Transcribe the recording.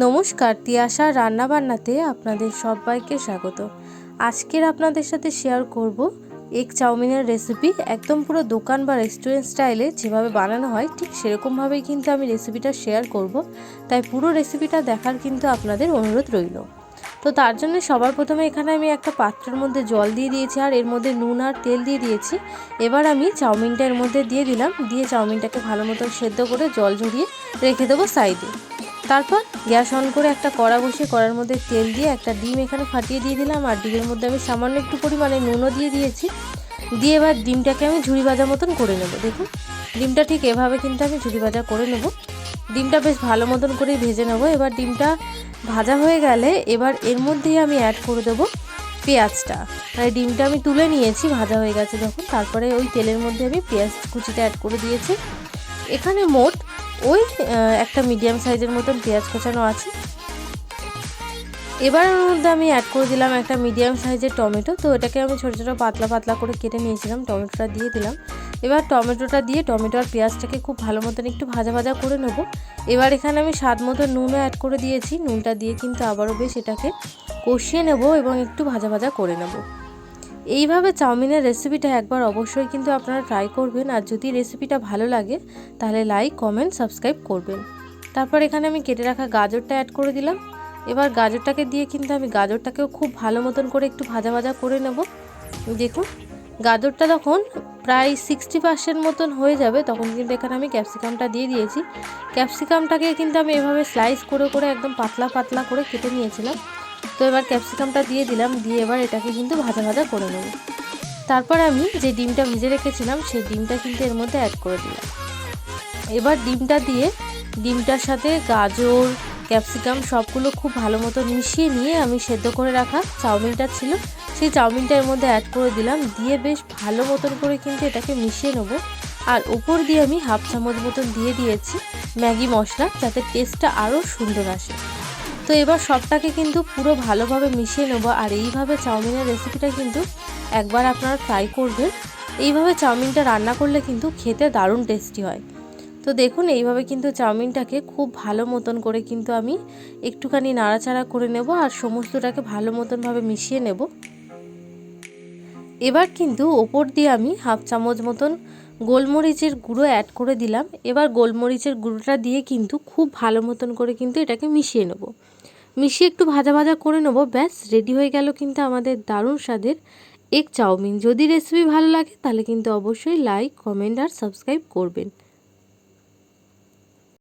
নমস্কার, তিয়াশা রান্নাবান্নাতে আপনাদের সবাইকে স্বাগত। আজকের আপনাদের সাথে শেয়ার করব এগ চাউমিনের রেসিপি একদম পুরো দোকান বা রেস্টুরেন্ট স্টাইলে যেভাবে বানানো হয়, ঠিক সেরকমভাবেই কিন্তু আমি রেসিপিটা শেয়ার করব। তাই পুরো রেসিপিটা দেখার কিন্তু আপনাদের অনুরোধ রইল। তো তার জন্য সবার প্রথমে এখানে আমি একটা পাত্রের মধ্যে জল দিয়ে দিয়েছি, আর এর মধ্যে নুন আর তেল দিয়ে দিয়েছি। এবার আমি চাউমিনটা এর মধ্যে দিয়ে দিলাম। দিয়ে চাউমিনটাকে ভালো মতন সেদ্ধ করে জল ঝরিয়ে রেখে দেবো সাইডে তারপর গ্যাস অন করে একটা কড়া বসিয়ে কড়ার মধ্যে তেল দিয়ে একটা ডিম এখানে ফাটিয়ে দিয়ে দিলাম, আর ডিমের মধ্যে আমি সামান্য একটু পরিমাণে নুনও দিয়ে দিয়েছি। দিয়ে এবার ডিমটাকে আমি ঝুড়ি ভাজা মতন করে নেব। দেখুন, ডিমটা ঠিক এভাবে কিন্তু আমি ঝুড়ি ভাজা করে নেব। ডিমটা বেশ ভালো মতন করেই ভেজে নেব। এবার ডিমটা ভাজা হয়ে গেলে এবার এর মধ্যেই আমি অ্যাড করে দেবো পেঁয়াজটা। মানে ডিমটা আমি তুলে নিয়েছি, ভাজা হয়ে গেছে। যখন তারপরে ওই তেলের মধ্যে আমি পেঁয়াজ কুচিটা অ্যাড করে দিয়েছি। এখানে মোট ওই একটা মিডিয়াম সাইজের মতন পেঁয়াজ কোচানো আছে। এবার ওর মধ্যে আমি অ্যাড করে দিলাম একটা মিডিয়াম সাইজের টমেটো। তো এটাকে আমি ছোটো ছোটো পাতলা পাতলা করে কেটে নিয়েছিলাম, টমেটোটা দিয়ে দিলাম। এবার টমেটোটা দিয়ে টমেটো আর পেঁয়াজটাকে খুব ভালো মতন একটু ভাজা ভাজা করে নেব। এবার এখানে আমি স্বাদ মতো নুনও অ্যাড করে দিয়েছি। নুনটা দিয়ে কিন্তু আবারও বেশ এটাকে কষিয়ে নেব এবং একটু ভাজা ভাজা করে নেব। এইভাবে চাউমিনের রেসিপিটা একবার অবশ্যই কিন্তু আপনারা ট্রাই করবেন। আর যদি রেসিপিটা ভালো লাগে, তাহলে লাইক কমেন্ট সাবস্ক্রাইব করবেন। তারপর এখানে আমি কেটে রাখা গাজরটা অ্যাড করে দিলাম। এবার গাজরটাকে দিয়ে কিন্তু আমি গাজরটাকেও খুব ভালো মতন করে একটু ভাজা ভাজা করে নেব। দেখুন, গাজরটা তখন প্রায় সিক্সটি পার্সেন্ট মতন হয়ে যাবে, তখন কিন্তু এখানে আমি ক্যাপসিকামটা দিয়ে দিয়েছি। ক্যাপসিকামটাকে কিন্তু আমি এভাবে স্লাইস করে করে একদম পাতলা পাতলা করে কেটে নিয়েছিলাম। তো এবার ক্যাপসিকামটা দিয়ে দিলাম, দিয়ে এবার এটাকে কিন্তু ভাজা ভাজা করে নেব। তারপর আমি যে ডিমটা ভিজে রেখেছিলাম, সেই ডিমটা কিন্তু এর মধ্যে অ্যাড করে দিলাম। এবার ডিমটা দিয়ে ডিমটার সাথে গাজর, ক্যাপসিকাম সবগুলো খুব ভালো মতো মিশিয়ে নিয়ে আমি সেদ্ধ করে রাখা চাউমিনটা ছিল, সেই চাউমিনটা এর মধ্যে অ্যাড করে দিলাম, দিয়ে বেশ ভালো মতন করে কিন্তু এটাকে মিশিয়ে নেব। আর উপর দিয়ে আমি হাফ চামচ মতন দিয়ে দিয়েছি ম্যাগি মশলা, যাতে টেস্টটা আরও সুন্দর আসে। তো এবার সবটাকে কিন্তু পুরো ভালোভাবে মিশিয়ে নেব। আর এইভাবে চাউমিনের রেসিপিটা কিন্তু একবার আপনারা ট্রাই করবেন। এইভাবে চাউমিনটা রান্না করলে কিন্তু খেতে দারুণ টেস্টি হয়। তো দেখুন, এইভাবে কিন্তু চাউমিনটাকে খুব ভালো মতন করে কিন্তু আমি একটুখানি নাড়াচাড়া করে নেব আর সমস্তটাকে ভালো মতনভাবে মিশিয়ে নেব। এবার কিন্তু ওপর দিয়ে আমি হাফ চামচ মতন গোলমরিচের গুঁড়ো অ্যাড করে দিলাম। এবার গোলমরিচের গুঁড়োটা দিয়ে কিন্তু খুব ভালো মতন করে কিন্তু এটাকে মিশিয়ে নেব। মিশিয়ে একটু ভাজা ভাজা করে নেব, ব্যাস রেডি হয়ে গেল কিন্তু আমাদের দারুণ স্বাদের এগ চাউমিন। যদি রেসিপি ভালো লাগে তাহলে কিন্তু অবশ্যই লাইক কমেন্ট আর সাবস্ক্রাইব করবেন।